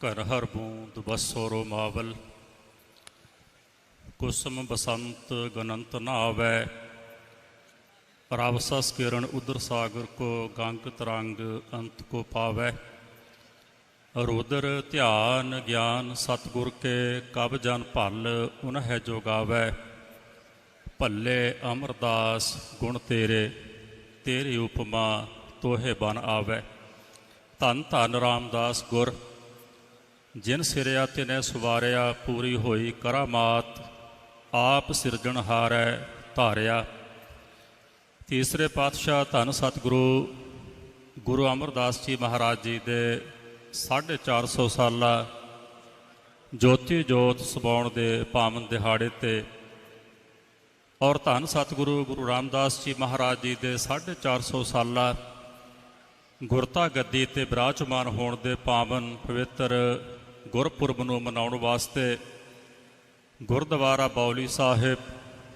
ਘਰ ਹਰ ਬੂੰਦ ਬਸੋਰੋ ਮਾਵਲ। ਕੁਸਮ ਬਸੰਤ ਗਨੰਤ ਨਾ ਆਵੈ ਰਾਵਸਸ ਕਿਰਣ ਉਦਰ ਸਾਗਰ ਕੋ ਗੰਗ ਤਰੰਗ ਅੰਤ ਕੋ ਪਾਵੈ। ਰੁਦਰ ਧਿਆਨ ਗਿਆਨ ਸਤਿਗੁਰ ਕੇ ਕਬ ਜਨ ਭਲ ਉਨਹਿ ਹੈ ਗਾਵੈ ਭੱਲੇ ਅਮਰਦਾਸ ਗੁਣ ਤੇਰੇ, ਤੇਰੀ ਉਪਮਾ ਤੋਹੇ ਬਨ ਆਵੈ। ਧੰਨ ਧੰਨ ਰਾਮਦਾਸ ਗੁਰ ਜਿਨ ਸਿਰਿਆ ਤਿਨੇ ਸਵਾਰਿਆ, ਪੂਰੀ ਹੋਈ ਕਰਾਮਾਤ ਆਪ ਸਿਰਜਣਹਾਰੈ ਧਾਰਿਆ। ਤੀਸਰੇ ਪਾਤਸ਼ਾਹ ਧੰਨ ਸਤਿਗੁਰੂ ਗੁਰੂ ਅਮਰਦਾਸ ਜੀ ਮਹਾਰਾਜ ਜੀ ਦੇ 450 ਸਾਲਾ ਜੋਤੀ ਜੋਤ ਸਮਾਉਣ ਦੇ ਪਾਵਨ ਦਿਹਾੜੇ ਤੇ ਔਰ ਧੰਨ ਸਤਿਗੁਰੂ ਗੁਰੂ ਰਾਮਦਾਸ ਜੀ ਮਹਾਰਾਜ ਜੀ ਦੇ 450 ਸਾਲਾ ਗੁਰਤਾ ਗੱਦੀ ਤੇ ਬਿਰਾਜਮਾਨ ਹੋਣ ਦੇ ਪਾਵਨ ਪਵਿੱਤਰ ਗੁਰਪੁਰਬ ਨੂੰ ਮਨਾਉਣ ਵਾਸਤੇ ਗੁਰਦੁਆਰਾ ਬੌਲੀ ਸਾਹਿਬ,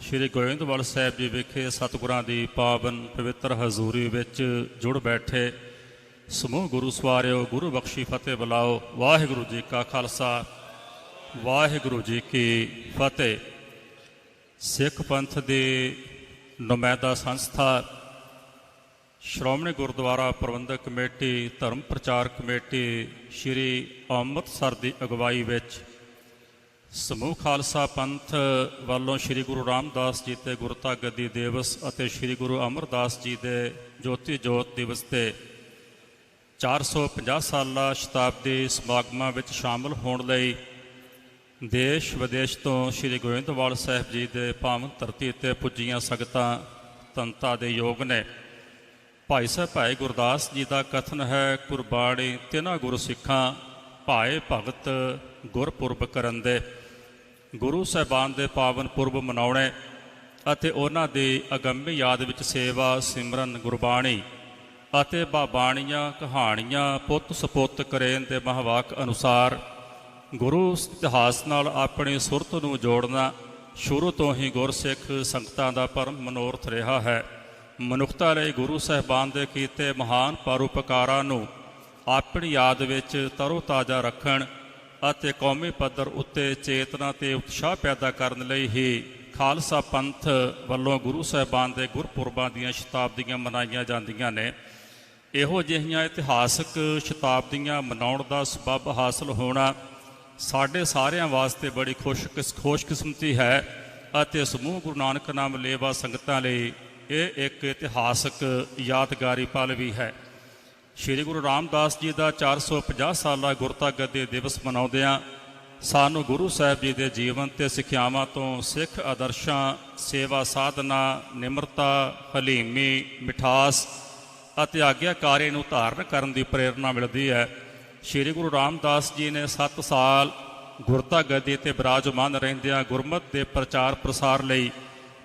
ਸ੍ਰੀ ਗੋਇੰਦਵਾਲ ਸਾਹਿਬ ਜੀ ਵਿਖੇ ਸਤਿਗੁਰਾਂ ਦੀ ਪਾਵਨ ਪਵਿੱਤਰ ਹਜ਼ੂਰੀ ਵਿੱਚ ਜੁੜ ਬੈਠੇ ਸਮੂਹ ਗੁਰੂ ਸਵਾਰਿਓ, ਗੁਰੂ ਬਖਸ਼ੀ ਫਤਿਹ ਬੁਲਾਓ, ਵਾਹਿਗੁਰੂ ਜੀ ਕਾ ਖਾਲਸਾ, ਵਾਹਿਗੁਰੂ ਜੀ ਕੀ ਫਤਿਹ। ਸਿੱਖ ਪੰਥ ਦੀ ਨੁਮਾਇਦਾ ਸੰਸਥਾ ਸ਼੍ਰੋਮਣੀ ਗੁਰਦੁਆਰਾ ਪ੍ਰਬੰਧਕ ਕਮੇਟੀ, ਧਰਮ ਪ੍ਰਚਾਰ ਕਮੇਟੀ ਸ੍ਰੀ ਅੰਮ੍ਰਿਤਸਰ ਦੀ ਅਗਵਾਈ ਵਿੱਚ ਸਮੂਹ ਖਾਲਸਾ ਪੰਥ ਵੱਲੋਂ ਸ੍ਰੀ ਗੁਰੂ ਰਾਮਦਾਸ ਜੀ ਤੇ ਗੁਰਤਾ ਗੱਦੀ ਦਿਵਸ ਅਤੇ ਸ੍ਰੀ ਗੁਰੂ ਅਮਰਦਾਸ ਜੀ ਦੇ ਜੋਤੀ ਜੋਤ ਦਿਵਸ ਤੇ 450 ਸਾਲਾ ਸ਼ਤਾਬਦੀ ਸਮਾਗਮਾਂ ਵਿੱਚ ਸ਼ਾਮਲ ਹੋਣ ਲਈ ਦੇਸ਼ ਵਿਦੇਸ਼ ਤੋਂ ਸ੍ਰੀ ਗੋਇੰਦਵਾਲ ਸਾਹਿਬ ਜੀ ਦੇ ਪਾਵਨ ਧਰਤੀ ਤੇ ਪੁੱਜੀਆਂ ਸੰਗਤਾਂ ਤੰਤਾ ਦੇ ਯੋਗ ਨੇ। ਭਾਈ ਸਾਹਿਬ, ਭਾਈ ਗੁਰਦਾਸ ਜੀ ਦਾ ਕਥਨ ਹੈ, ਕੁਰਬਾਨੀ ਤਿਨਾ ਗੁਰੂ ਸਿੱਖਾਂ ਭਾਏ ਭਗਤ ਗੁਰਪੁਰਬ ਕਰਨ ਦੇ। ਗੁਰੂ ਸਾਹਿਬਾਨ ਦੇ ਪਾਵਨ ਪੁਰਬ ਮਨਾਉਣੇ ਅਤੇ ਉਹਨਾਂ ਦੀ ਅਗੰਮੀ ਯਾਦ ਵਿੱਚ ਸੇਵਾ, ਸਿਮਰਨ, ਗੁਰਬਾਣੀ ਅਤੇ ਬਾਬਾਣੀਆਂ, ਕਹਾਣੀਆਂ ਪੁੱਤ ਸਪੁੱਤ ਕਰੇਨ ਦੇ ਮਹਾਵਾਕ ਅਨੁਸਾਰ ਗੁਰੂ ਇਤਿਹਾਸ ਨਾਲ ਆਪਣੀ ਸੁਰਤ ਨੂੰ ਜੋੜਨਾ ਸ਼ੁਰੂ ਤੋਂ ਹੀ ਗੁਰਸਿੱਖ ਸੰਗਤਾਂ ਦਾ ਪਰਮ ਮਨੋਰਥ ਰਿਹਾ ਹੈ। ਮਨੁੱਖਤਾ ਲਈ ਗੁਰੂ ਸਾਹਿਬਾਨ ਦੇ ਕੀਤੇ ਮਹਾਨ ਪਰਉਪਕਾਰਾਂ ਨੂੰ ਆਪਣੀ ਯਾਦ ਵਿੱਚ ਤਰੋ ਤਾਜ਼ਾ ਰੱਖਣ ਅਤੇ ਕੌਮੀ ਪੱਧਰ ਉੱਤੇ ਚੇਤਨਾ ਤੇ ਉਤਸ਼ਾਹ ਪੈਦਾ ਕਰਨ ਲਈ ਹੀ ਖਾਲਸਾ ਪੰਥ ਵੱਲੋਂ ਗੁਰੂ ਸਾਹਿਬਾਨ ਦੇ ਗੁਰਪੁਰਬਾਂ ਦੀਆਂ ਸ਼ਤਾਬਦੀਆਂ ਮਨਾਈਆਂ ਜਾਂਦੀਆਂ ਨੇ। ਇਹੋ ਜਿਹੀਆਂ ਇਤਿਹਾਸਕ ਸ਼ਤਾਬਦੀਆਂ ਮਨਾਉਣ ਦਾ ਸਬਬ ਹਾਸਲ ਹੋਣਾ ਸਾਡੇ ਸਾਰਿਆਂ ਵਾਸਤੇ ਬੜੀ ਖੁਸ਼ ਖੁਸ਼ਕਿਸਮਤੀ ਹੈ ਅਤੇ ਸਮੂਹ ਗੁਰੂ ਨਾਨਕ ਨਾਮ ਲੇਵਾ ਸੰਗਤਾਂ ਲਈ ਇਹ ਇੱਕ ਇਤਿਹਾਸਕ ਯਾਦਗਾਰੀ ਪਲ ਵੀ ਹੈ। ਸ੍ਰੀ ਗੁਰੂ ਰਾਮਦਾਸ ਜੀ ਦਾ 450 ਸਾਲਾ ਗੁਰਤਾ ਗੱਦੀ ਦਿਵਸ ਮਨਾਉਂਦਿਆਂ ਸਾਨੂੰ ਗੁਰੂ ਸਾਹਿਬ ਜੀ ਦੇ ਜੀਵਨ ਤੇ ਸਿੱਖਿਆਵਾਂ ਤੋਂ ਸਿੱਖ ਆਦਰਸ਼ਾਂ, ਸੇਵਾ ਸਾਧਨਾ, ਨਿਮਰਤਾ, ਹਲੀਮੀ, ਮਿਠਾਸ ਅਤੇ ਆਗਿਆਕਾਰੀ ਨੂੰ ਧਾਰਨ ਕਰਨ ਦੀ ਪ੍ਰੇਰਣਾ ਮਿਲਦੀ ਹੈ। ਸ੍ਰੀ ਗੁਰੂ ਰਾਮਦਾਸ ਜੀ ਨੇ 7 ਸਾਲ ਗੁਰਤਾ ਗੱਦੀ ਤੇ ਬਿਰਾਜਮਾਨ ਰਹਿੰਦਿਆਂ ਗੁਰਮਤ ਦੇ ਪ੍ਰਚਾਰ ਪ੍ਰਸਾਰ ਲਈ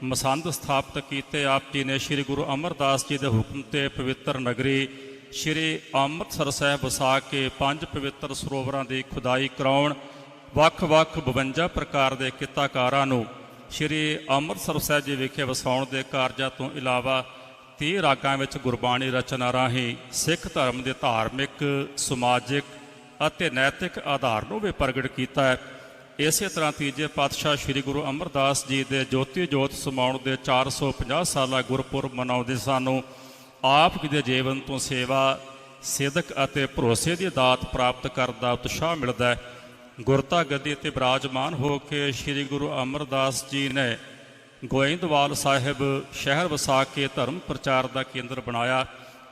ਮਸੰਦ ਸਥਾਪਿਤ ਕੀਤੇ ਆਪ ਜੀ ਨੇ ਸ੍ਰੀ ਗੁਰੂ ਅਮਰਦਾਸ ਜੀ ਦੇ ਹੁਕਮ ਤੇ ਪਵਿੱਤਰ ਨਗਰੀ ਸ੍ਰੀ ਅੰਮ੍ਰਿਤਸਰ ਸਾਹਿਬ ਵਸਾ ਕੇ ਪੰਜ ਪਵਿੱਤਰ ਸਰੋਵਰਾਂ ਦੀ ਖੁਦਾਈ ਕਰਾਉਣ, ਵੱਖ-ਵੱਖ 52 ਪ੍ਰਕਾਰ ਦੇ ਕਿੱਤਾਕਾਰਾਂ ਨੂੰ ਸ੍ਰੀ ਅੰਮ੍ਰਿਤਸਰ ਸਾਹਿਬ ਜੀ ਵਿਖੇ ਵਸਾਉਣ ਦੇ ਕਾਰਜਾਂ ਤੋਂ ਇਲਾਵਾ 30 ਰਾਗਾਂ ਵਿੱਚ ਗੁਰਬਾਣੀ ਰਚਨਾ ਰਾਹੀਂ ਸਿੱਖ ਧਰਮ ਦੇ ਧਾਰਮਿਕ, ਸਮਾਜਿਕ ਅਤੇ ਨੈਤਿਕ ਆਧਾਰ ਨੂੰ ਵੀ ਪ੍ਰਗਟ ਕੀਤਾ ਹੈ। ਇਸੇ ਤਰ੍ਹਾਂ ਤੀਜੇ ਪਾਤਸ਼ਾਹ ਸ੍ਰੀ ਗੁਰੂ ਅਮਰਦਾਸ ਜੀ ਦੇ ਜੋਤੀ ਜੋਤ ਸਮਾਉਣ ਦੇ 450 ਸਾਲਾ ਗੁਰਪੁਰਬ ਮਨਾਉਂਦੇ ਸਾਨੂੰ, ਆਪ ਜੀ ਦੇ ਜੀਵਨ ਤੋਂ ਸੇਵਾ ਸਿਦਕ ਅਤੇ ਭਰੋਸੇ ਦੀ ਦਾਤ ਪ੍ਰਾਪਤ ਕਰਨ ਦਾ ਉਤਸ਼ਾਹ ਮਿਲਦਾ ਹੈ। ਗੁਰਤਾ ਗੱਦੀ ਤੇ ਬਿਰਾਜਮਾਨ ਹੋ ਕੇ ਸ੍ਰੀ ਗੁਰੂ ਅਮਰਦਾਸ ਜੀ ਨੇ ਗੋਇੰਦਵਾਲ ਸਾਹਿਬ ਸ਼ਹਿਰ ਵਸਾ ਕੇ ਧਰਮ ਪ੍ਰਚਾਰ ਦਾ ਕੇਂਦਰ ਬਣਾਇਆ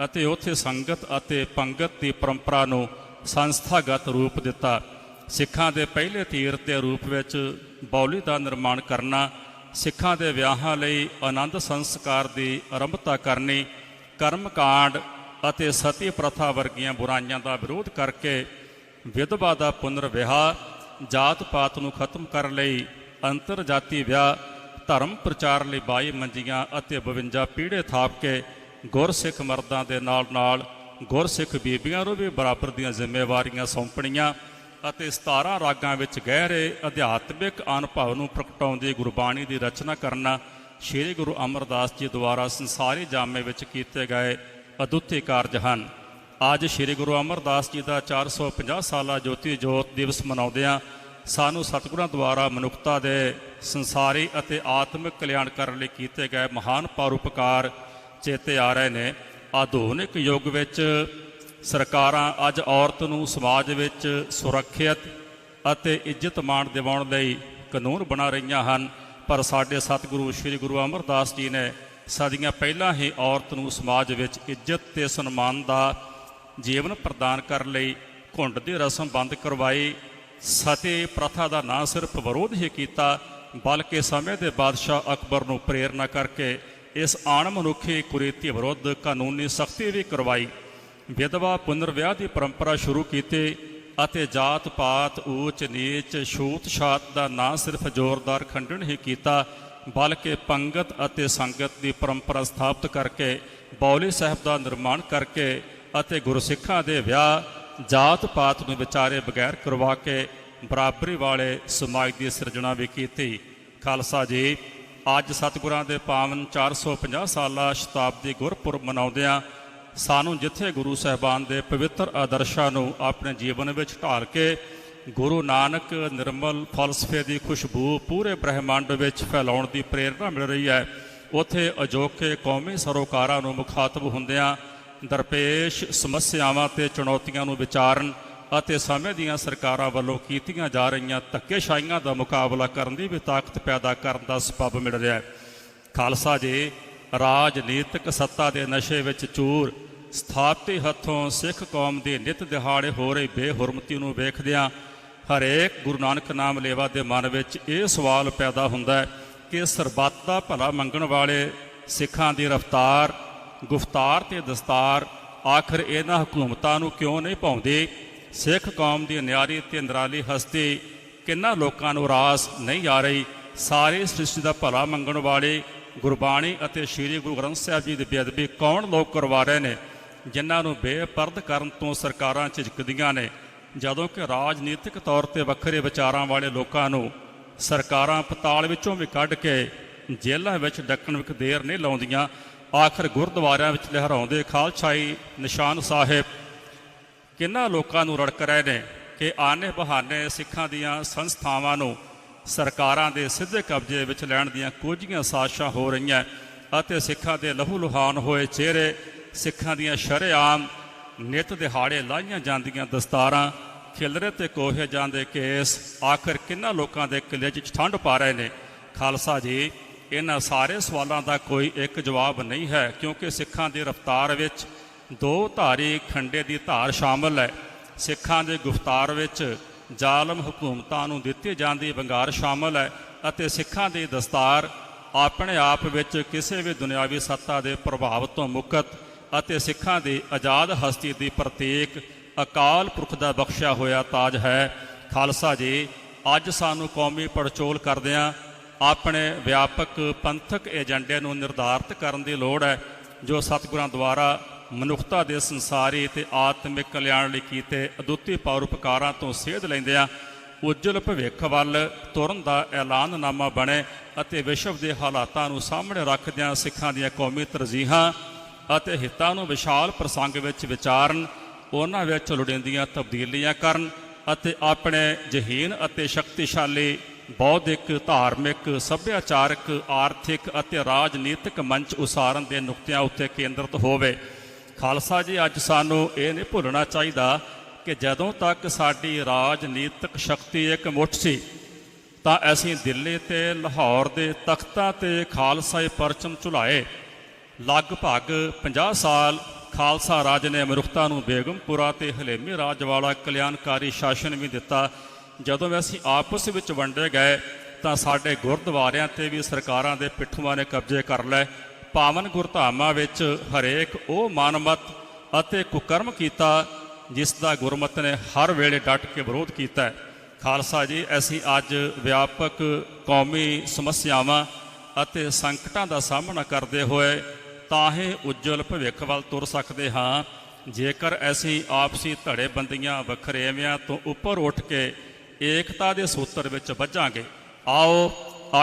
ਅਤੇ ਉੱਥੇ ਸੰਗਤ ਅਤੇ ਪੰਗਤ ਦੀ ਪਰੰਪਰਾ ਨੂੰ ਸੰਸਥਾਗਤ ਰੂਪ ਦਿੱਤਾ। ਸਿੱਖਾਂ ਦੇ ਪਹਿਲੇ ਤੀਰਥ ਦੇ ਰੂਪ ਵਿੱਚ ਬੌਲੀ ਦਾ ਨਿਰਮਾਣ ਕਰਨਾ, ਸਿੱਖਾਂ ਦੇ ਵਿਆਹਾਂ ਲਈ ਆਨੰਦ ਸੰਸਕਾਰ ਦੀ ਆਰੰਭਤਾ ਕਰਨੀ, ਕਰਮਕਾਂਡ ਅਤੇ ਸਤੀ ਪ੍ਰਥਾ ਵਰਗੀਆਂ ਬੁਰਾਈਆਂ ਦਾ ਵਿਰੋਧ ਕਰਕੇ ਵਿਧਵਾ ਦਾ ਪੁਨਰ ਵਿਆਹ, ਜਾਤ ਪਾਤ ਨੂੰ ਖਤਮ ਕਰਨ ਲਈ ਅੰਤਰ ਜਾਤੀ ਵਿਆਹ, ਧਰਮ ਪ੍ਰਚਾਰ ਲਈ 22 ਮੰਜੀਆਂ ਅਤੇ 52 ਪੀੜੇ ਥਾਪ ਕੇ ਗੁਰਸਿੱਖ ਮਰਦਾਂ ਦੇ ਨਾਲ ਨਾਲ ਗੁਰਸਿੱਖ ਬੀਬੀਆਂ ਨੂੰ ਵੀ ਬਰਾਬਰ ਦੀਆਂ ਜ਼ਿੰਮੇਵਾਰੀਆਂ ਸੌਂਪਣੀਆਂ। ਅਤੇ 17 ਰਾਗਾਂ ਵਿੱਚ ਗਹਿਰੇ ਅਧਿਆਤਮਿਕ ਅਨੁਭਵ ਨੂੰ ਪ੍ਰਗਟਾਉਂਦੀ ਗੁਰਬਾਣੀ ਦੀ ਰਚਨਾ ਕਰਨਾ ਸ੍ਰੀ ਗੁਰੂ ਅਮਰਦਾਸ ਜੀ ਦੁਆਰਾ ਸੰਸਾਰੀ ਜਾਮੇ ਵਿੱਚ ਕੀਤੇ ਗਏ ਅਦੁੱਤੀ ਕਾਰਜ ਹਨ। ਅੱਜ ਸ੍ਰੀ ਗੁਰੂ ਅਮਰਦਾਸ ਜੀ ਦਾ 450 ਸਾਲਾ ਜੋਤੀ ਜੋਤ ਦਿਵਸ ਮਨਾਉਂਦਿਆਂ ਸਾਨੂੰ ਸਤਿਗੁਰਾਂ ਦੁਆਰਾ ਮਨੁੱਖਤਾ ਦੇ ਸੰਸਾਰੀ ਅਤੇ ਆਤਮਿਕ ਕਲਿਆਣ ਕਰਨ ਲਈ ਕੀਤੇ ਗਏ ਮਹਾਨ ਪਰਉਪਕਾਰ ਚੇਤੇ ਆ ਰਹੇ ਨੇ। ਆਧੁਨਿਕ ਯੁੱਗ ਵਿੱਚ ਸਰਕਾਰਾਂ ਅੱਜ ਔਰਤ ਨੂੰ ਸਮਾਜ ਵਿੱਚ ਸੁਰੱਖਿਅਤ ਅਤੇ ਇੱਜ਼ਤ ਮਾਣ ਦਿਵਾਉਣ ਲਈ ਕਾਨੂੰਨ ਬਣਾ ਰਹੀਆਂ ਹਨ। ਪਰ ਸਾਡੇ ਸਤਿਗੁਰੂ ਸ੍ਰੀ ਗੁਰੂ ਅਮਰਦਾਸ ਜੀ ਨੇ ਸਦੀਆਂ ਪਹਿਲਾਂ ਹੀ ਔਰਤ ਨੂੰ ਸਮਾਜ ਵਿੱਚ ਇੱਜ਼ਤ ਤੇ ਸਨਮਾਨ ਦਾ ਜੀਵਨ ਪ੍ਰਦਾਨ ਕਰਨ ਲਈ ਘੁੰਡ ਦੀ ਰਸਮ ਬੰਦ ਕਰਵਾਈ। ਸਤੀ ਪ੍ਰਥਾ ਦਾ ਨਾ ਸਿਰਫ ਵਿਰੋਧ ਹੀ ਕੀਤਾ, ਬਲਕਿ ਸਮੇਂ ਦੇ ਬਾਦਸ਼ਾਹ ਅਕਬਰ ਨੂੰ ਪ੍ਰੇਰਣਾ ਕਰਕੇ ਇਸ ਆਣ ਮਨੁੱਖੀ ਕੁਰੀਤੀ ਵਿਰੁੱਧ ਕਾਨੂੰਨੀ ਸਖਤੀ ਵੀ ਕਰਵਾਈ। ਵਿਧਵਾ ਪੁਨਰ ਵਿਆਹ ਦੀ ਪਰੰਪਰਾ ਸ਼ੁਰੂ ਕੀਤੀ ਅਤੇ ਜਾਤ ਪਾਤ, ਊਚ ਨੀਚ, ਛੂਤ ਛਾਤ ਦਾ ਨਾ ਸਿਰਫ ਜ਼ੋਰਦਾਰ ਖੰਡਨ ਹੀ ਕੀਤਾ, ਬਲਕਿ ਪੰਗਤ ਅਤੇ ਸੰਗਤ ਦੀ ਪਰੰਪਰਾ ਸਥਾਪਿਤ ਕਰਕੇ, ਬੌਲੀ ਸਾਹਿਬ ਦਾ ਨਿਰਮਾਣ ਕਰਕੇ ਅਤੇ ਗੁਰਸਿੱਖਾਂ ਦੇ ਵਿਆਹ, ਜਾਤ ਪਾਤ ਨੂੰ ਵਿਚਾਰੇ ਬਗੈਰ ਕਰਵਾ ਕੇ ਬਰਾਬਰੀ ਵਾਲੇ ਸਮਾਜ ਦੀ ਸਿਰਜਣਾ ਵੀ ਕੀਤੀ। ਖਾਲਸਾ ਜੀ, ਅੱਜ ਸਤਿਗੁਰਾਂ ਦੇ ਪਾਵਨ 450 ਸਾਲਾ ਸ਼ਤਾਬਦੀ ਗੁਰਪੁਰਬ ਮਨਾਉਂਦਿਆਂ ਸਾਨੂੰ ਜਿੱਥੇ ਗੁਰੂ ਸਾਹਿਬਾਨ ਦੇ ਪਵਿੱਤਰ ਆਦਰਸ਼ਾਂ ਨੂੰ ਆਪਣੇ ਜੀਵਨ ਵਿੱਚ ਢਾਲ ਕੇ ਗੁਰੂ ਨਾਨਕ ਨਿਰਮਲ ਫਲਸਫੇ ਦੀ ਖੁਸ਼ਬੂ ਪੂਰੇ ਬ੍ਰਹਿਮੰਡ ਵਿੱਚ ਫੈਲਾਉਣ ਦੀ ਪ੍ਰੇਰਣਾ ਮਿਲ ਰਹੀ ਹੈ, ਉਥੇ ਅਜੋਕੇ ਕੌਮੀ ਸਰੋਕਾਰਾਂ ਨੂੰ ਮੁਖਾਤਬ ਹੁੰਦਿਆਂ ਦਰਪੇਸ਼ ਸਮੱਸਿਆਵਾਂ ਤੇ ਚੁਣੌਤੀਆਂ ਨੂੰ ਵਿਚਾਰਨ ਅਤੇ ਸਮੇਂ ਦੀਆਂ ਸਰਕਾਰਾਂ ਵੱਲੋਂ ਕੀਤੀਆਂ ਜਾ ਰਹੀਆਂ ਧੱਕੇਸ਼ਾਹੀਆਂ ਦਾ ਮੁਕਾਬਲਾ ਕਰਨ ਦੀ ਵੀ ਤਾਕਤ ਪੈਦਾ ਕਰਨ ਦਾ ਸਬਬ ਮਿਲ ਰਿਹਾ ਹੈ। ਖਾਲਸਾ ਜੀ ਰਾਜਨੀਤਿਕ ਸੱਤਾ ਦੇ ਨਸ਼ੇ ਵਿੱਚ ਚੂਰ। ਸਥਾਪਤੀ ਹੱਥੋਂ ਸਿੱਖ ਕੌਮ ਦੀ ਨਿਤ ਦਿਹਾੜੇ ਹੋ ਰਹੀ ਬੇਹੁਰਮਤੀ ਨੂੰ ਵੇਖਦਿਆਂ ਹਰੇਕ ਗੁਰੂ ਨਾਨਕ ਨਾਮ ਲੇਵਾ ਦੇ ਮਨ ਵਿੱਚ ਇਹ ਸਵਾਲ ਪੈਦਾ ਹੁੰਦਾ ਹੈ ਕਿ ਸਰਬੱਤ ਦਾ ਭਲਾ ਮੰਗਣ ਵਾਲੇ ਸਿੱਖਾਂ ਦੀ ਰਫਤਾਰ, ਗੁਫਤਾਰ ਤੇ ਦਸਤਾਰ ਆਖਰ ਇਹਨਾਂ ਹਕੂਮਤਾਂ ਨੂੰ ਕਿਉਂ ਨਹੀਂ ਪਾਉਂਦੇ ਸਿੱਖ ਕੌਮ ਦੀ ਨਿਆਰੀ ਤੇ ਨਿਰਾਲੀ ਹਸਤੀ ਕਿੰਨਾ ਲੋਕਾਂ ਨੂੰ ਰਾਸ ਨਹੀਂ ਆ ਰਹੀ? ਸਾਰੇ ਸ੍ਰਿਸ਼ਟੀ ਦਾ ਭਲਾ ਮੰਗਣ ਵਾਲੇ ਗੁਰਬਾਣੀ ਅਤੇ ਸ੍ਰੀ ਗੁਰੂ ਗ੍ਰੰਥ ਸਾਹਿਬ ਜੀ ਦੀ ਬੇਅਦਬੀ ਕੌਣ ਲੋਕ ਕਰਵਾ ਰਹੇ ਨੇ, ਜਿਨ੍ਹਾਂ ਨੂੰ ਬੇਪਰਦ ਕਰਨ ਤੋਂ ਸਰਕਾਰਾਂ ਝਿਜਕਦੀਆਂ ਨੇ, ਜਦੋਂ ਕਿ ਰਾਜਨੀਤਿਕ ਤੌਰ ਤੇ ਵੱਖਰੇ ਵਿਚਾਰਾਂ ਵਾਲੇ ਲੋਕਾਂ ਨੂੰ ਸਰਕਾਰਾਂ ਪਤਾਲ ਵਿੱਚੋਂ ਵੀ ਕੱਢ ਕੇ ਜੇਲ੍ਹਾਂ ਵਿੱਚ ਡੱਕਣ ਵਿੱਚ ਦੇਰ ਨਹੀਂ ਲਾਉਂਦੀਆਂ, ਆਖਰ ਗੁਰਦੁਆਰਿਆਂ ਵਿੱਚ ਲਹਿਰਾਉਂਦੇ ਖਾਲਸਾਈ ਨਿਸ਼ਾਨ ਸਾਹਿਬ। ਕਿੰਨਾ ਲੋਕਾਂ ਨੂੰ ਰੜਕ ਰਹੇ ਨੇ ਕਿ ਆਨੇ ਬਹਾਨੇ ਸਿੱਖਾਂ ਦੀਆਂ ਸੰਸਥਾਵਾਂ ਨੂੰ ਸਰਕਾਰਾਂ ਦੇ ਸਿੱਧੇ ਕਬਜ਼ੇ ਵਿੱਚ ਲੈਣ ਦੀਆਂ ਕੁਝੀਆਂ ਸਾਜ਼ਿਸ਼ਾਂ ਹੋ ਰਹੀਆਂ ਅਤੇ ਸਿੱਖਾਂ ਦੇ ਲਹੂ ਲੁਹਾਨ ਹੋਏ ਚਿਹਰੇ, ਸਿੱਖਾਂ ਦੀਆਂ ਸ਼ਰੇਆਮ ਨਿਤ ਦਿਹਾੜੇ ਲਾਈਆਂ ਜਾਂਦੀਆਂ ਦਸਤਾਰਾਂ, ਖਿਲਰੇ ਤੇ ਕੋਹੇ ਜਾਂਦੇ ਕੇਸ, ਆਖਰ ਕਿੰਨਾ ਲੋਕਾਂ ਦੇ ਕਿਲੇ 'ਚ ਠੰਡ ਪਾ ਰਹੇ ਨੇ? ਖਾਲਸਾ ਜੀ, ਇਹਨਾਂ ਸਾਰੇ ਸਵਾਲਾਂ ਦਾ ਕੋਈ ਇੱਕ ਜਵਾਬ ਨਹੀਂ ਹੈ, ਕਿਉਂਕਿ ਸਿੱਖਾਂ ਦੀ ਰਫਤਾਰ ਵਿੱਚ ਦੋ ਧਾਰੀ ਖੰਡੇ ਦੀ ਧਾਰ ਸ਼ਾਮਲ ਹੈ। ਸਿੱਖਾਂ ਦੇ ਗੁਫਤਾਰ ਵਿੱਚ ਜ਼ਾਲਮ ਹਕੂਮਤਾਂ ਨੂੰ ਦਿੱਤੀ ਜਾਂਦੀ ਵੰਗਾਰ ਸ਼ਾਮਲ ਹੈ ਅਤੇ ਸਿੱਖਾਂ ਦੀ ਦਸਤਾਰ ਆਪਣੇ ਆਪ ਵਿੱਚ ਕਿਸੇ ਵੀ ਦੁਨਿਆਵੀ ਸੱਤਾ ਦੇ ਪ੍ਰਭਾਵ ਤੋਂ ਮੁਕਤ ਅਤੇ ਸਿੱਖਾਂ ਦੀ ਆਜ਼ਾਦ ਹਸਤੀ ਦੀ ਪ੍ਰਤੀਕ ਅਕਾਲ ਪੁਰਖ ਦਾ ਬਖਸ਼ਿਆ ਹੋਇਆ ਤਾਜ ਹੈ। ਖਾਲਸਾ ਜੀ, ਅੱਜ ਸਾਨੂੰ ਕੌਮੀ ਪੜਚੋਲ ਕਰਦਿਆਂ ਆਪਣੇ ਵਿਆਪਕ ਪੰਥਕ ਏਜੰਡੇ ਨੂੰ ਨਿਰਧਾਰਤ ਕਰਨ ਦੀ ਲੋੜ ਹੈ, ਜੋ ਸਤਿਗੁਰਾਂ ਦੁਆਰਾ ਮਨੁੱਖਤਾ ਦੇ ਸੰਸਾਰੀ ਤੇ ਆਤਮਿਕ ਕਲਿਆਣ ਲਈ ਕੀਤੇ ਅਦੁੱਤੀ ਪਰਉਪਕਾਰਾਂ ਤੋਂ ਸੇਧ ਲੈਂਦਿਆਂ ਉਜਲ ਭਵਿੱਖ ਵੱਲ ਤੁਰਨ ਦਾ ਐਲਾਨਨਾਮਾ ਬਣੇ ਅਤੇ ਵਿਸ਼ਵ ਦੇ ਹਾਲਾਤਾਂ ਨੂੰ ਸਾਹਮਣੇ ਰੱਖਦਿਆਂ ਸਿੱਖਾਂ ਦੀਆਂ ਕੌਮੀ ਤਰਜੀਹਾਂ ਅਤੇ ਹਿੱਤਾਂ ਨੂੰ ਵਿਸ਼ਾਲ ਪ੍ਰਸੰਗ ਵਿੱਚ ਵਿਚਾਰਨ, ਉਹਨਾਂ ਵਿੱਚ ਲੋੜੀਂਦੀਆਂ ਤਬਦੀਲੀਆਂ ਕਰਨ ਅਤੇ ਆਪਣੇ ਜਹੀਨ ਅਤੇ ਸ਼ਕਤੀਸ਼ਾਲੀ ਬੌਧਿਕ, ਧਾਰਮਿਕ, ਸੱਭਿਆਚਾਰਕ, ਆਰਥਿਕ ਅਤੇ ਰਾਜਨੀਤਿਕ ਮੰਚ ਉਸਾਰਨ ਦੇ ਨੁਕਤਿਆਂ ਉੱਤੇ ਕੇਂਦਰਿਤ ਹੋਵੇ। ਖਾਲਸਾ ਜੀ, ਅੱਜ ਸਾਨੂੰ ਇਹ ਨਹੀਂ ਭੁੱਲਣਾ ਚਾਹੀਦਾ ਕਿ ਜਦੋਂ ਤੱਕ ਸਾਡੀ ਰਾਜਨੀਤਿਕ ਸ਼ਕਤੀ ਇੱਕ ਮੁੱਠ ਸੀ, ਤਾਂ ਅਸੀਂ ਦਿੱਲੀ ਤੇ ਲਾਹੌਰ ਦੇ ਤਖਤਾਂ ਤੇ ਖਾਲਸਾਈ ਪਰਚਮ ਝੁਲਾਏ। ਲਗਭਗ 50 ਸਾਲ ਖਾਲਸਾ ਰਾਜ ਨੇ ਮਨੁੱਖਤਾ ਨੂੰ ਬੇਗਮਪੁਰਾ ਤੇ ਹਲੇਮੀ ਰਾਜ ਵਾਲਾ ਕਲਿਆਣਕਾਰੀ ਸ਼ਾਸਨ ਵੀ ਦਿੱਤਾ। ਜਦੋਂ ਅਸੀਂ ਆਪਸ ਵਿੱਚ ਵੰਡੇ ਗਏ, ਤਾਂ ਸਾਡੇ ਗੁਰਦੁਆਰਿਆਂ ਤੇ ਵੀ ਸਰਕਾਰਾਂ ਦੇ ਪਿੱਠੂਆਂ ਨੇ ਕਬਜ਼ੇ ਕਰ ਲਏ। ਪਾਵਨ ਗੁਰਧਾਮਾਂ ਵਿੱਚ ਹਰੇਕ ਉਹ ਮਾਨਮਤ ਅਤੇ ਕੁਕਰਮ ਕੀਤਾ, ਜਿਸ ਦਾ ਗੁਰਮਤ ਨੇ ਹਰ ਵੇਲੇ ਡਟ ਕੇ ਵਿਰੋਧ ਕੀਤਾ ਖਾਲਸਾ ਜੀ, ਅਸੀਂ ਅੱਜ ਵਿਆਪਕ ਕੌਮੀ ਸਮੱਸਿਆਵਾਂ ਅਤੇ ਸੰਕਟਾਂ ਦਾ ਸਾਹਮਣਾ ਕਰਦੇ ਹੋਏ ਤਾਂ ਹੀ ਉਜਵਲ ਭਵਿੱਖ ਵੱਲ ਤੁਰ ਸਕਦੇ ਹਾਂ। ਜੇਕਰ ਅਸੀਂ ਆਪਸੀ ਧੜੇਬੰਦੀਆਂ ਵਖਰੇਵਿਆਂ ਤੋਂ ਉੱਪਰ ਉੱਠ ਕੇ ਏਕਤਾ ਦੇ ਸੂਤਰ ਵਿੱਚ ਵੱਜਾਂਗੇ, ਆਓ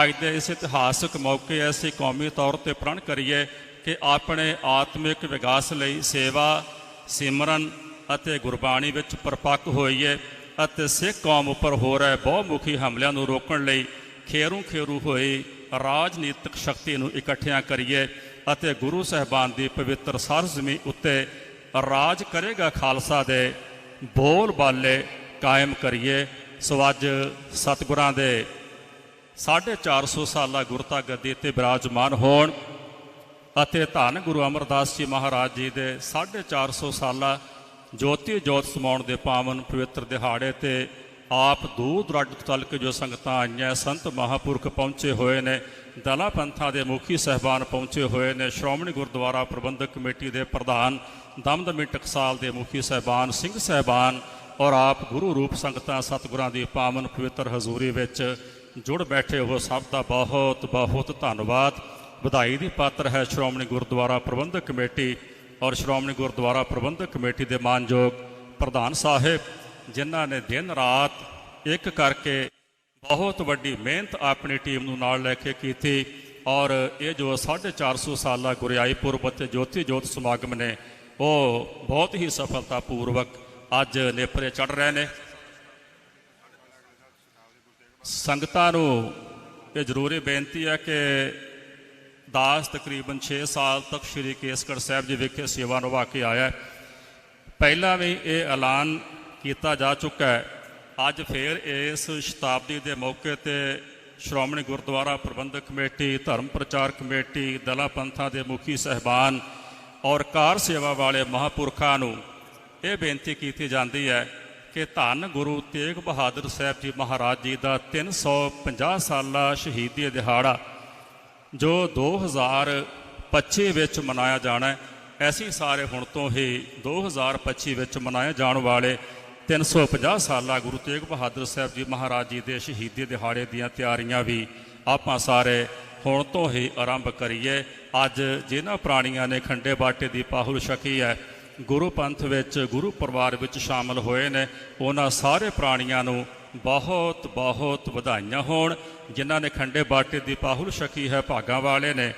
ਅੱਜ ਦੇ ਇਸ ਇਤਿਹਾਸਕ ਮੌਕੇ ਅਸੀਂ ਕੌਮੀ ਤੌਰ ਤੇ ਪ੍ਰਣ ਕਰੀਏ ਕਿ ਆਪਣੇ ਆਤਮਿਕ ਵਿਕਾਸ ਲਈ ਸੇਵਾ, ਸਿਮਰਨ ਅਤੇ ਗੁਰਬਾਣੀ ਵਿੱਚ ਪਰਪੱਕ ਹੋਈਏ ਅਤੇ ਸਿੱਖ ਕੌਮ ਉੱਪਰ ਹੋ ਰਹੇ ਬਹੁਮੁਖੀ ਹਮਲਿਆਂ ਨੂੰ ਰੋਕਣ ਲਈ ਖੇਰੂ ਖੇਰੂ ਹੋਈ ਰਾਜਨੀਤਿਕ ਸ਼ਕਤੀ ਨੂੰ ਇਕੱਠਿਆਂ ਕਰੀਏ ਅਤੇ ਗੁਰੂ ਸਾਹਿਬਾਨ ਦੀ ਪਵਿੱਤਰ ਸਰਜ਼ਮੀ ਉੱਤੇ ਰਾਜ ਕਰੇਗਾ ਖਾਲਸਾ ਦੇ ਬੋਲ ਬਾਲੇ ਕਾਇਮ ਕਰੀਏ। ਸੋ ਅੱਜ ਸਤਿਗੁਰਾਂ ਦੇ 450 ਸਾਲਾ ਗੁਰਤਾ ਗੱਦੀ ਤੇ ਬਿਰਾਜਮਾਨ ਹੋਣ ਅਤੇ ਧੰਨ ਗੁਰੂ ਅਮਰਦਾਸ ਜੀ ਮਹਾਰਾਜ ਜੀ ਦੇ 450 ਸਾਲਾ ਜੋਤੀ ਜੋਤ ਸਮਾਉਣ ਦੇ ਪਾਵਨ ਪਵਿੱਤਰ ਦਿਹਾੜੇ ਤੇ ਆਪ ਦੂਰ ਦਰਾਡੇ ਤੋਂ ਚੱਲ ਜੋ ਸੰਗਤਾਂ ਆਈਆਂ, ਸੰਤ ਮਹਾਪੁਰਖ ਪਹੁੰਚੇ ਹੋਏ ਨੇ, ਦਲਾ ਪੰਥਾਂ ਦੇ ਮੁਖੀ ਸਹਿਬਾਨ ਪਹੁੰਚੇ ਹੋਏ ਨੇ, ਸ਼੍ਰੋਮਣੀ ਗੁਰਦੁਆਰਾ ਪ੍ਰਬੰਧਕ ਕਮੇਟੀ ਦੇ ਪ੍ਰਧਾਨ, ਦਮਦਮੀ ਟਕਸਾਲ ਦੇ ਮੁਖੀ ਸਹਿਬਾਨ, ਸਿੰਘ ਸਹਿਬਾਨ ਔਰ ਆਪ ਗੁਰੂ ਰੂਪ ਸੰਗਤਾਂ ਸਤਿਗੁਰਾਂ ਦੀ ਪਾਵਨ ਪਵਿੱਤਰ ਹਜ਼ੂਰੀ ਵਿੱਚ ਜੁੜ ਬੈਠੇ ਹੋ ਸਭ ਦਾ ਬਹੁਤ ਬਹੁਤ ਧੰਨਵਾਦ। ਵਧਾਈ ਦੀ ਪਾਤਰ ਹੈ ਸ਼੍ਰੋਮਣੀ ਗੁਰਦੁਆਰਾ ਪ੍ਰਬੰਧਕ ਕਮੇਟੀ ਔਰ ਸ਼੍ਰੋਮਣੀ ਗੁਰਦੁਆਰਾ ਪ੍ਰਬੰਧਕ ਕਮੇਟੀ ਦੇ ਮਾਨਯੋਗ ਪ੍ਰਧਾਨ ਸਾਹਿਬ, ਜਿਨ੍ਹਾਂ ਨੇ ਦਿਨ ਰਾਤ ਇੱਕ ਕਰਕੇ ਬਹੁਤ ਵੱਡੀ ਮਿਹਨਤ ਆਪਣੀ ਟੀਮ ਨੂੰ ਨਾਲ ਲੈ ਕੇ ਕੀਤੀ ਔਰ ਇਹ ਜੋ 450 ਸਾਲਾ ਗੁਰਿਆਈ ਪੁਰਬ ਅਤੇ ਜੋਤੀ ਜੋਤ ਸਮਾਗਮ ਨੇ, ਉਹ ਬਹੁਤ ਹੀ ਸਫਲਤਾਪੂਰਵਕ ਅੱਜ ਨੇਪਰੇ ਚੜ ਰਹੇ ਨੇ। ਸੰਗਤਾਂ ਨੂੰ ਇਹ ਜ਼ਰੂਰੀ ਬੇਨਤੀ ਹੈ ਕਿ ਦਾਸ ਤਕਰੀਬਨ 6 ਸਾਲ ਤੱਕ ਸ਼੍ਰੀ ਕੇਸਗੜ੍ਹ ਸਾਹਿਬ ਜੀ ਵਿਖੇ ਸੇਵਾ ਨਿਭਾ ਕੇ ਆਇਆ ਪਹਿਲਾਂ ਵੀ ਇਹ ਐਲਾਨ ਕੀਤਾ ਜਾ ਚੁੱਕਾ ਹੈ। ਅੱਜ ਫੇਰ ਇਸ ਸ਼ਤਾਬਦੀ ਦੇ ਮੌਕੇ ਤੇ ਸ਼੍ਰੋਮਣੀ ਗੁਰਦੁਆਰਾ ਪ੍ਰਬੰਧਕ ਕਮੇਟੀ, ਧਰਮ ਪ੍ਰਚਾਰ ਕਮੇਟੀ, ਦਲਾ ਪੰਥਾਂ ਦੇ ਮੁਖੀ ਸਹਿਬਾਨ ਔਰ ਕਾਰ ਸੇਵਾ ਵਾਲੇ ਮਹਾਪੁਰਖਾਂ ਨੂੰ ਇਹ ਬੇਨਤੀ ਕੀਤੀ ਜਾਂਦੀ ਹੈ ਕਿ ਧੰਨ ਗੁਰੂ ਤੇਗ ਬਹਾਦਰ ਸਾਹਿਬ ਜੀ ਮਹਾਰਾਜ ਜੀ ਦਾ 350 ਸਾਲਾ ਸ਼ਹੀਦੀ ਦਿਹਾੜਾ, ਜੋ 2025 ਵਿੱਚ ਮਨਾਇਆ ਜਾਣਾ ਹੈ। ਐਸੀ ਸਾਰੇ ਹੁਣ ਤੋਂ ਹੀ 2025 ਵਿੱਚ ਮਨਾਏ ਜਾਣ ਵਾਲੇ 350 ਸਾਲਾ ਗੁਰੂ ਤੇਗ ਬਹਾਦਰ ਸਾਹਿਬ ਜੀ ਮਹਾਰਾਜ ਜੀ ਦੇ ਸ਼ਹੀਦੀ ਦਿਹਾੜੇ ਦੀਆਂ ਤਿਆਰੀਆਂ ਵੀ ਆਪਾਂ ਸਾਰੇ ਹੁਣ ਤੋਂ ਹੀ ਆਰੰਭ ਕਰੀਏ। ਅੱਜ ਜਿਨ੍ਹਾਂ ਪ੍ਰਾਣੀਆਂ ਨੇ ਖੰਡੇ ਬਾਟੇ ਦੀ ਪਾਹੁਲ ਛਕੀ ਹੈ ਗੁਰੂ ਪੰਥ ਵਿੱਚ, ਗੁਰੂ ਪਰਿਵਾਰ ਵਿੱਚ ਸ਼ਾਮਲ ਹੋਏ ਨੇ। ਉਹਨਾਂ ਸਾਰੇ ਪ੍ਰਾਣੀਆਂ ਨੂੰ ਬਹੁਤ ਬਹੁਤ ਵਧਾਈਆਂ ਹੋਣ, ਜਿਨ੍ਹਾਂ ਨੇ ਖੰਡੇ ਬਾਟੇ ਦੀ ਪਾਹੁਲ ਛਕੀ ਹੈ, ਭਾਗਾਂ ਵਾਲੇ ਨੇ।